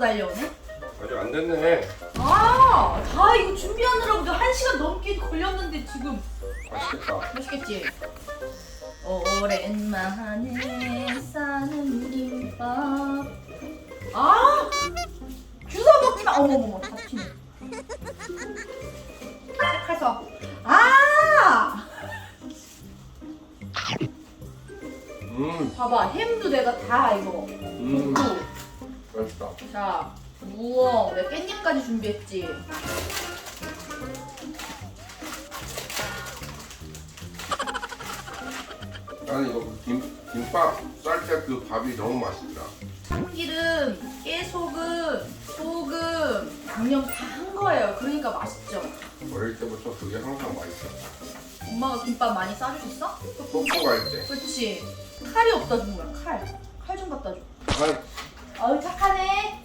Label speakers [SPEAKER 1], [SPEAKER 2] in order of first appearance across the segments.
[SPEAKER 1] 달려오네.
[SPEAKER 2] 아직 안 됐네.
[SPEAKER 1] 아, 다 이거 준비하느라고 한 시간 넘게 걸렸는데 지금
[SPEAKER 2] 맛있겠다.
[SPEAKER 1] 맛있겠지? 오랜만에 싸는 김밥. 아, 주워 먹지 마. 어머머머, 다 튀네. 칼서. 아,
[SPEAKER 2] 음,
[SPEAKER 1] 봐봐, 햄도 내가 다 이거
[SPEAKER 2] 음,
[SPEAKER 1] 볶고.
[SPEAKER 2] 맛있다.
[SPEAKER 1] 자, 우엉, 내가 깻잎까지 준비했지.
[SPEAKER 2] 나는 이거 그 김, 김밥 쌀 때 그 밥이 너무 맛있다.
[SPEAKER 1] 참기름, 깨소금, 소금, 양념 다 한 거예요. 그러니까 맛있죠.
[SPEAKER 2] 어릴 때부터 그게 항상 맛있었어.
[SPEAKER 1] 엄마가 김밥 많이 싸주셨어?
[SPEAKER 2] 뽀뽀 갈 때.
[SPEAKER 1] 그렇지. 칼이 없다 준 거야. 칼. 칼 좀 갖다 줘.
[SPEAKER 2] 아,
[SPEAKER 1] 아유 착하네.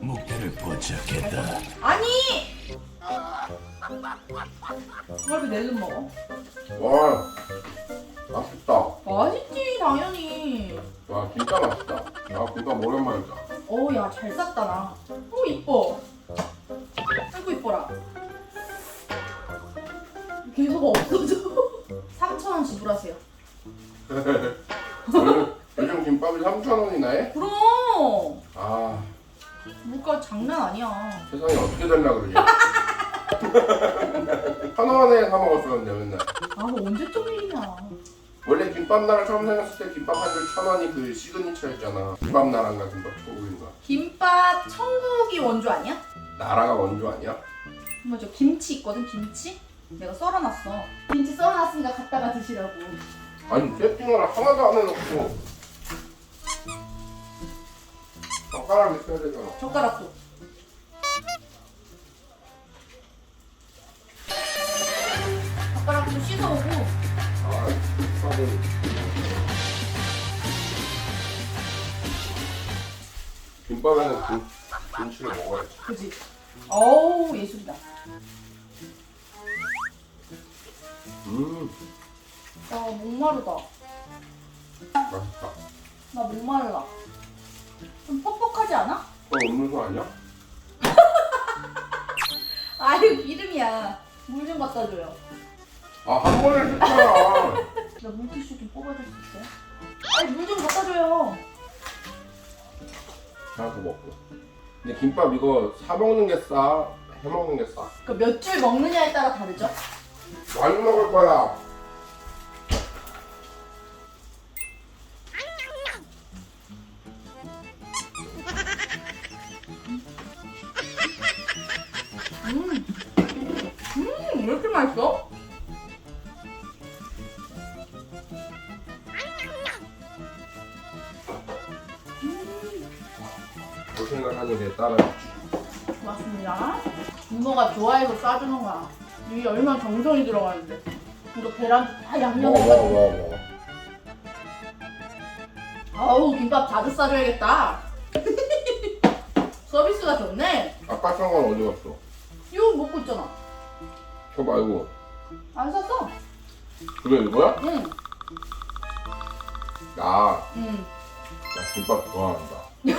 [SPEAKER 3] 목표를 포착했다.
[SPEAKER 1] 아니. 왜 낼름 먹어?
[SPEAKER 2] 와, 맛있다.
[SPEAKER 1] 맛있지 당연히.
[SPEAKER 2] 와, 진짜 맛있다. 아, 김밥 오랜만이다.
[SPEAKER 1] 어우 야잘 쌌다 나. 어 이뻐. 아이고 이뻐라. 계속 없어져. 3천 원 지불하세요.
[SPEAKER 2] 김밥이 3,000원이나 해?
[SPEAKER 1] 그럼
[SPEAKER 2] 아,
[SPEAKER 1] 물가 장난 아니야.
[SPEAKER 2] 세상이 어떻게 그러지? 천 원에 사 먹었었는데 맨날.
[SPEAKER 1] 아뭐 언제적 일이냐.
[SPEAKER 2] 원래 김밥 나라 처음 생겼을 때 김밥 한 줄 천 원이 그 시그니처였잖아. 김밥 나라인가 김밥
[SPEAKER 1] 천국이 원조 아니야?
[SPEAKER 2] 나라가 원조 아니야?
[SPEAKER 1] 맞아 김치 있거든 김치. 내가 썰어놨어. 김치 썰어놨으니까 갖다가 드시라고.
[SPEAKER 2] 아니 세팅을 하나도 안 해놓고 젓가락 있어야 되잖아.
[SPEAKER 1] 젓가락도. 젓가락도 씻어오고.
[SPEAKER 2] 아, 김밥은 김밥에는 김, 김치를 먹어야지.
[SPEAKER 1] 그지? 어우 예술이다.
[SPEAKER 2] 음,
[SPEAKER 1] 나 목마르다.
[SPEAKER 2] 맛있다.
[SPEAKER 1] 나 목말라. 좀 퍽퍽하지 않아?
[SPEAKER 2] 너 음료수 아니야?
[SPEAKER 1] 아유 이름이야. 물 좀 갖다 줘요.
[SPEAKER 2] 아, 한 번에 줬잖아.
[SPEAKER 1] 나 물티슈 좀 뽑아줄 수 있어요? 아니 물 좀 갖다 줘요.
[SPEAKER 2] 더 먹고. 근데 김밥 이거 사 먹는 게 싸, 해 먹는 게 싸.
[SPEAKER 1] 그몇줄 먹느냐에 따라 다르죠?
[SPEAKER 2] 많이 먹을 거야.
[SPEAKER 1] 맛있어?
[SPEAKER 2] 그 생각하니 내 딸은
[SPEAKER 1] 고맙습니다. 부모가 좋아해서 싸주는 거야. 이게 얼마나 정성이 들어가는데. 이거 계란 다
[SPEAKER 2] 먹어
[SPEAKER 1] 양념해가지고.
[SPEAKER 2] 먹어.
[SPEAKER 1] 아우, 김밥 자주 싸줘야겠다. 서비스가 좋네.
[SPEAKER 2] 아까 산건 어디 갔어?
[SPEAKER 1] 이거 먹고 있잖아.
[SPEAKER 2] 저 말고.
[SPEAKER 1] 안 샀어?
[SPEAKER 2] 그게 이거야?
[SPEAKER 1] 응.
[SPEAKER 2] 나,
[SPEAKER 1] 응.
[SPEAKER 2] 나 김밥 좋아한다.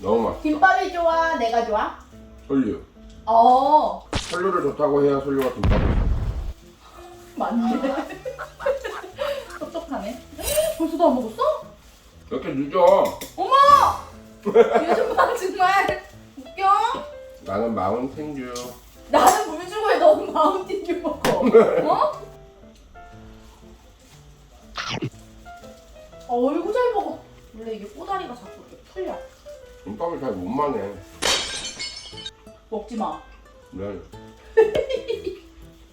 [SPEAKER 2] 너무 맛있어.
[SPEAKER 1] 김밥이 좋아? 내가 좋아?
[SPEAKER 2] 솔류.
[SPEAKER 1] 어,
[SPEAKER 2] 솔류를 좋다고 해야 솔류가 김밥을 좋아.
[SPEAKER 1] 맞네. 똑똑하네. 벌써 다 먹었어?
[SPEAKER 2] 왜 이렇게 늦어?
[SPEAKER 1] 어머! 요즘 봐 정말 웃겨.
[SPEAKER 2] 나는 마운틴 듀.
[SPEAKER 1] 나는 해 너는 마운틴 듀 먹어. 어? 어이구 잘 먹어. 원래 이게 꼬다리가 자꾸 이렇게 풀려.
[SPEAKER 2] 김밥을 잘 못 마네.
[SPEAKER 1] 먹지 마.
[SPEAKER 2] 네.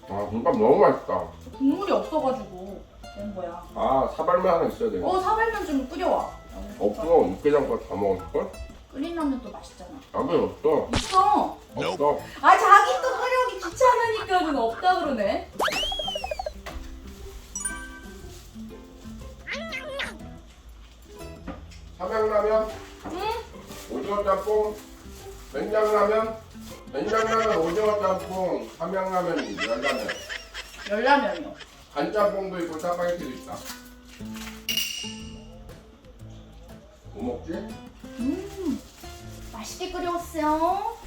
[SPEAKER 2] 아, 김밥 너무 맛있다.
[SPEAKER 1] 국물이 없어가지고 된 거야.
[SPEAKER 2] 아, 사발면 하나 있어야 돼.
[SPEAKER 1] 어 사발면 좀 끓여와.
[SPEAKER 2] 없어. 육개장밥 다 먹었을걸?
[SPEAKER 1] 끓인 라면 또 맛있잖아.
[SPEAKER 2] 라면 없어.
[SPEAKER 1] 있어.
[SPEAKER 2] 없어.
[SPEAKER 1] 아 자기 또 끓여오기 귀찮으니까는 없다 그러네.
[SPEAKER 2] 삼양라면,
[SPEAKER 1] 응?
[SPEAKER 2] 오징어 짬뽕, 냉장라면, 냉장라면, 오징어 짬뽕, 삼양라면, 열라면.
[SPEAKER 1] 열라면이요.
[SPEAKER 2] 간짬뽕도 있고 짜파게티도 있다. 뭐 먹지?
[SPEAKER 1] 음, 맛있게 끓여왔어요.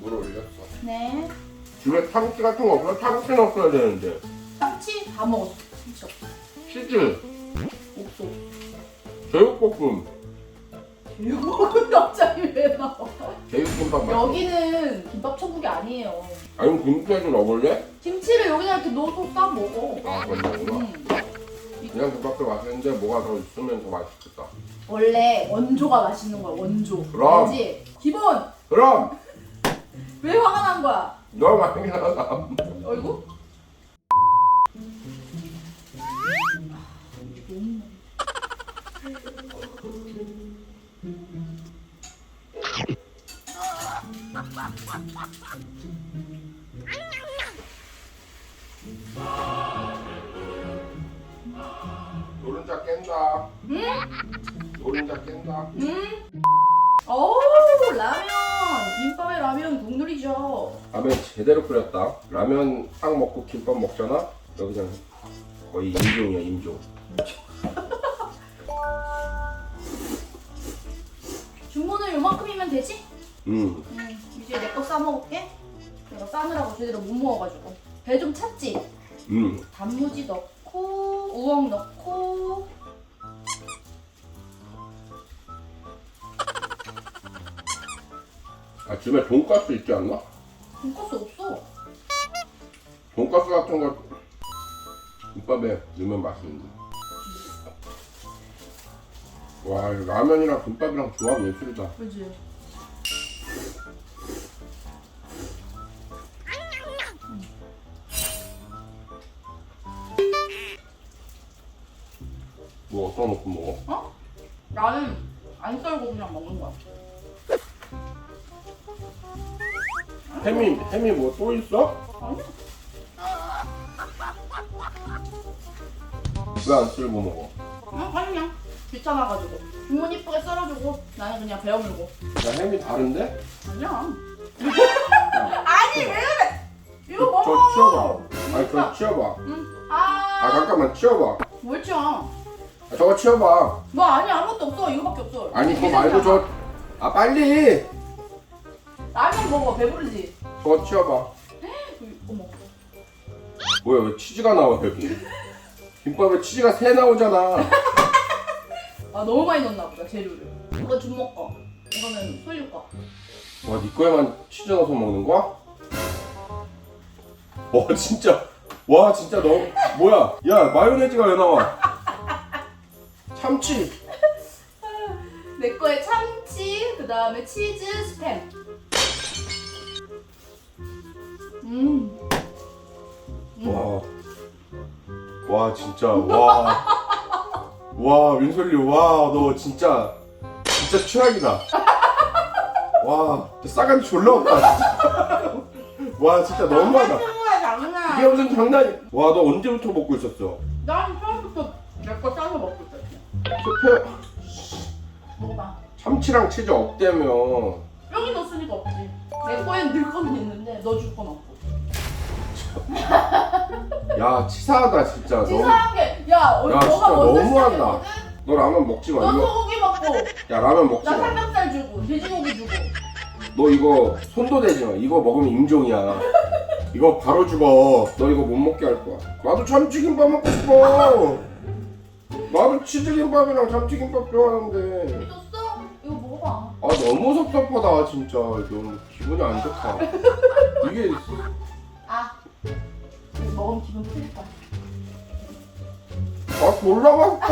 [SPEAKER 2] 물 올렸어.
[SPEAKER 1] 네.
[SPEAKER 2] 집에 참치 같은 거 없어? 참치 넣었어야 되는데.
[SPEAKER 1] 참치 다 먹었어. 참치 없어.
[SPEAKER 2] 치즈,
[SPEAKER 1] 없어.
[SPEAKER 2] 제육볶음,
[SPEAKER 1] 이거 갑자기 왜 나와?
[SPEAKER 2] 제육김밥 맛.
[SPEAKER 1] 여기는 김밥 천국이 아니에요.
[SPEAKER 2] 아니면 김치에도 넣어볼래?
[SPEAKER 1] 김치를 여기다 이렇게 넣어서 싸 먹어.
[SPEAKER 2] 아, 그런다구나.
[SPEAKER 1] 음.
[SPEAKER 2] 그냥 김밥도 맛있는데 뭐가 더 있으면 더 맛있겠다.
[SPEAKER 1] 원래 원조가 맛있는 거야. 원조.
[SPEAKER 2] 그럼.
[SPEAKER 1] 알지? 기본.
[SPEAKER 2] 그럼
[SPEAKER 1] 왜 화가 난 거야?
[SPEAKER 2] 너 맛있긴 하다.
[SPEAKER 1] 어이구.
[SPEAKER 2] 노른자 깬다. 노른자 깬다.
[SPEAKER 1] 음. 어우 라면. 라면 국룰이죠.
[SPEAKER 2] 라면 제대로 끓였다. 라면 딱 먹고 김밥 먹잖아. 여기 그냥 거의 인종이야 인종.
[SPEAKER 1] 주문을 요만큼이면 되지?
[SPEAKER 2] 음.
[SPEAKER 1] 음, 이제 내 거 싸먹을게. 내가 싸느라고 제대로 못 먹어가지고. 배 좀 찼지?
[SPEAKER 2] 음.
[SPEAKER 1] 단무지 넣고, 우엉 넣고.
[SPEAKER 2] 집에 돈가스 있지 않나?
[SPEAKER 1] 돈가스 없어.
[SPEAKER 2] 돈가스 같은 거 김밥에 넣으면 맛있는데. 와 이거 라면이랑 김밥이랑 조합 예술이다.
[SPEAKER 1] 그지?
[SPEAKER 2] 뭐 어떤 놓고 먹어?
[SPEAKER 1] 어? 나는 안 썰고 그냥 먹는 거야.
[SPEAKER 2] 햄이 햄이 뭐 또 있어? 왜 안 쓸고 먹어?
[SPEAKER 1] 응, 그냥 귀찮아가지고. 주문 이쁘게 썰어주고 나는 그냥 배워 물고.
[SPEAKER 2] 야 햄이 다른데?
[SPEAKER 1] 아니야. 아니 왜 그래? 이거 먹어.
[SPEAKER 2] 저 치워봐. 아니 그거 치워봐.
[SPEAKER 1] 응.
[SPEAKER 2] 아
[SPEAKER 1] 아,
[SPEAKER 2] 잠깐만 치워봐.
[SPEAKER 1] 뭘 치워?
[SPEAKER 2] 아, 저거 치워봐.
[SPEAKER 1] 뭐 아니 아무것도 없어. 이거밖에 없어.
[SPEAKER 2] 아니 그거 말고. 저. 아 빨리.
[SPEAKER 1] 라면 먹어. 배부르지.
[SPEAKER 2] 저거 치워봐.
[SPEAKER 1] 어머.
[SPEAKER 2] 뭐야 왜 치즈가 나와 여기? 김밥에 치즈가 새 나오잖아.
[SPEAKER 1] 아 너무 많이 넣었나 보다 재료를. 이거 준먹 거. 이거는 소유 거.
[SPEAKER 2] 와네 거에만 치즈 넣어서 먹는 거야? 와 진짜. 와 진짜 너 뭐야? 야 마요네즈가 왜 나와? 참치.
[SPEAKER 1] 내 거에 참치, 그 다음에 치즈, 스팸. 음.
[SPEAKER 2] 와. 와 진짜 와. 와 윤솔리 와 너 진짜 진짜 최악이다. 와 싸가지 졸라 없다. 와 진짜 너무하다.
[SPEAKER 1] 장난 장난.
[SPEAKER 2] 이게 무슨 장난이? 와 너 언제부터 먹고 있었어?
[SPEAKER 1] 난 처음부터 내거 싸서 먹고 있었지.
[SPEAKER 2] 스페
[SPEAKER 1] 먹어봐.
[SPEAKER 2] 참치랑 치즈 없대며.
[SPEAKER 1] 여기 넣었으니까 없지. 내 거엔 넣을 거는 있는데 넣어줄 건 없고.
[SPEAKER 2] 야 치사하다 진짜. 너,
[SPEAKER 1] 치사한 게, 야, 어,
[SPEAKER 2] 야,
[SPEAKER 1] 너가
[SPEAKER 2] 진짜
[SPEAKER 1] 먼저
[SPEAKER 2] 너무한다.
[SPEAKER 1] 시작했거든?
[SPEAKER 2] 너 라면 먹지 마.
[SPEAKER 1] 너
[SPEAKER 2] 이거
[SPEAKER 1] 소고기 먹고,
[SPEAKER 2] 야 라면 먹지
[SPEAKER 1] 나
[SPEAKER 2] 마.
[SPEAKER 1] 삼겹살 주고, 돼지고기 주고.
[SPEAKER 2] 너 이거 손도 대지 마. 이거 먹으면 임종이야. 이거 바로 죽어. 너 이거 못 먹게 할 거야. 나도 참치김밥 먹고 싶어. 나도 치즈김밥이랑 참치김밥 좋아하는데.
[SPEAKER 1] 믿었어? 이거 먹어봐.
[SPEAKER 2] 아 너무 섭섭하다 진짜. 너무 기분이 안 좋다. 이게
[SPEAKER 1] 아, 먹으면 기분 풀릴 거야.
[SPEAKER 2] 아 졸라 맛있다.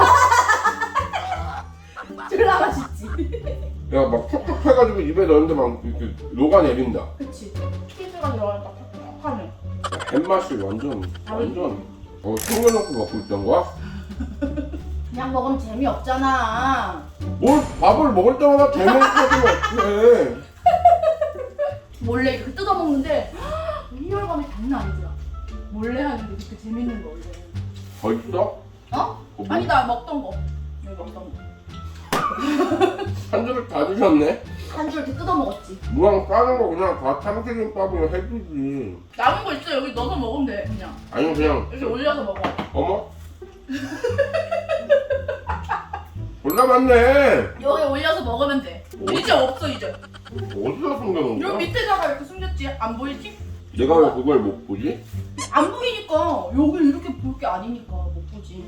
[SPEAKER 1] 졸라 맛있지?
[SPEAKER 2] 야막 촉촉해가지고 입에 넣는데 막 이렇게 녹아내린다.
[SPEAKER 1] 그치. 치즈가 들어가니까 촉촉하네.
[SPEAKER 2] 햇맛이 완전 완전. 어 챙겨놓고 먹고 있던 거야?
[SPEAKER 1] 그냥 먹으면 재미없잖아.
[SPEAKER 2] 뭘 밥을 먹을 때마다 재미있어지면 어떡해.
[SPEAKER 1] 몰래 이렇게 뜯어먹는데 희열감이 장난 아니더라. 몰래 하는데 그렇게 재밌는 거 원래.
[SPEAKER 2] 더 있어?
[SPEAKER 1] 어?
[SPEAKER 2] 뭐?
[SPEAKER 1] 아니 나 먹던 거. 여기 먹던 거.
[SPEAKER 2] 한 줄을 다 드셨네?
[SPEAKER 1] 한 줄 이렇게 뜯어 먹었지.
[SPEAKER 2] 무항 까는 거 그냥 다 참치김밥이랑 해주지
[SPEAKER 1] 남은 거 있어 여기 넣어서 먹으면 돼 그냥.
[SPEAKER 2] 아니 그냥
[SPEAKER 1] 이렇게 올려서 먹어.
[SPEAKER 2] 어머 졸라 많네
[SPEAKER 1] 여기 올려서 먹으면 돼. 이제 없어 이제.
[SPEAKER 2] 어디다 숨겨놓은
[SPEAKER 1] 여기
[SPEAKER 2] 거야?
[SPEAKER 1] 밑에다가 이렇게 숨겼지. 안 보이지?
[SPEAKER 2] 내가 왜 그걸 못 보지?
[SPEAKER 1] 안 보이니까 여기 이렇게 볼 게 아니니까 못 보지.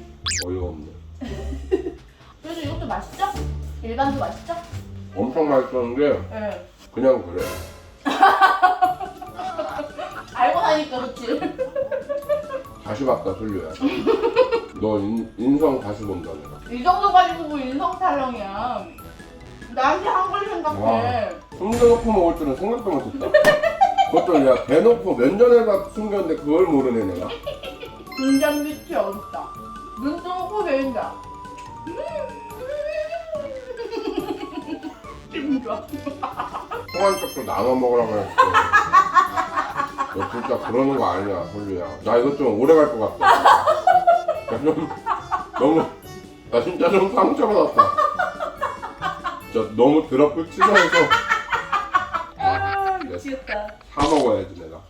[SPEAKER 2] 어이가 없네
[SPEAKER 1] 그래서 이것도 맛있죠? 일반도 맛있죠?
[SPEAKER 2] 엄청 맛있었는데
[SPEAKER 1] 네.
[SPEAKER 2] 그냥 그래
[SPEAKER 1] 알고 나니까 그렇지.
[SPEAKER 2] 다시 봤다 솔류야 너 인, 인성 다시 본다 내가
[SPEAKER 1] 이 정도 가지고 뭐 인성 탈렁이야. 나한테 한걸 생각해.
[SPEAKER 2] 숨겨놓고 먹을 줄은 생각도 못했다 그것도 야 대놓고 몇 년에다 숨겼는데 그걸 모르네 내가
[SPEAKER 1] 밑이 어둡다. 눈 뜨고 보인다. 기분 좋아.
[SPEAKER 2] 통한 쪽도 나눠 먹으라고 했어 너 진짜 그러는 거 아니야 솔류야 나 이거 좀 오래 갈 것 같아 야, 좀 너무 나 진짜 좀 상처받았다 진짜 너무 더럽고 치사해서
[SPEAKER 1] 아, 미치겠다.
[SPEAKER 2] 사 먹어야지 내가